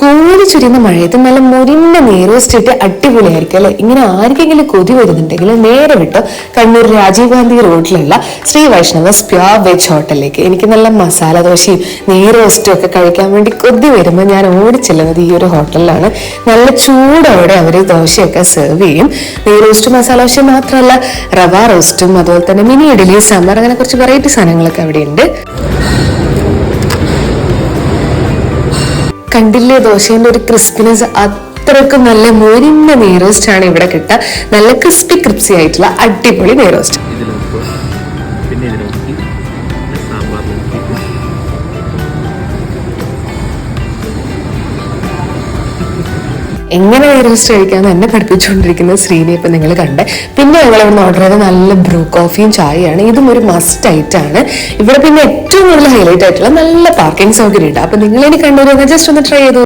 കൂടി ചുരുന്ന മഴയത്ത് നല്ല മുരിഞ്ഞ നേരോസ്റ്റ് ഇട്ട് അടിപൊളിയായിരിക്കും അല്ലെ? ഇങ്ങനെ ആർക്കെങ്കിലും കൊതി വരുന്നുണ്ടെങ്കിൽ നേരെ വിട്ടോ കണ്ണൂർ രാജീവ് ഗാന്ധി റോഡിലുള്ള ശ്രീ വൈഷ്ണവസ് സ്പ്യാ വെജ് ഹോട്ടലിലേക്ക് എനിക്ക് നല്ല മസാല ദോശയും നെയ്റോസ്റ്റും ഒക്കെ കഴിക്കാൻ വേണ്ടി കൊതി വരുമ്പോൾ ഞാൻ ഓടിച്ചെല്ലുന്നത് ഈ ഒരു ഹോട്ടലിലാണ്. നല്ല ചൂടോടെ അവർ ദോശയൊക്കെ സെർവ് ചെയ്യും. നെയ്റോസ്റ്റും മസാല ദോശ മാത്രമല്ല റവ റോസ്റ്റും അതുപോലെ തന്നെ മിനി ഇഡലി സാമ്പാർ അങ്ങനെ കുറച്ച് വെറൈറ്റി സാധനങ്ങളൊക്കെ അവിടെ ഉണ്ട് കണ്ടില്ലേ? ദോശേന്റെ ഒരു ക്രിസ്പിനെസ് അത്രക്കും നല്ല മൊരിഞ്ഞ നെയ്റോസ്റ്റ് ആണ് ഇവിടെ കിട്ടുക. നല്ല ക്രിസ്പി ക്രിപ്സി ആയിട്ടുള്ള അടിപൊളി നെയ്റോസ്റ്റ് പിന്നെ എങ്ങനെ റോസ്റ്റ് കഴിക്കാമെന്ന് എന്നെ പഠിപ്പിച്ചുകൊണ്ടിരിക്കുന്ന ശ്രീനെ ഇപ്പം നിങ്ങൾ കണ്ട്. പിന്നെ ഞങ്ങൾ ഇവിടുന്ന് ഓർഡർ ചെയ്ത നല്ല ബ്രൂ കോഫിയും ചായയാണ്. ഇതും ഒരു മസ്റ്റ് ആയിട്ടാണ് ഇവിടെ പിന്നെ ഏറ്റവും കൂടുതൽ ഹൈലൈറ്റ് ആയിട്ടുള്ള നല്ല പാർക്കിംഗ് സൗകര്യം ഉണ്ട്. അപ്പം നിങ്ങൾ ഇനി കണ്ടുവരുന്ന ജസ്റ്റ് ഒന്ന് ട്രൈ ചെയ്തു?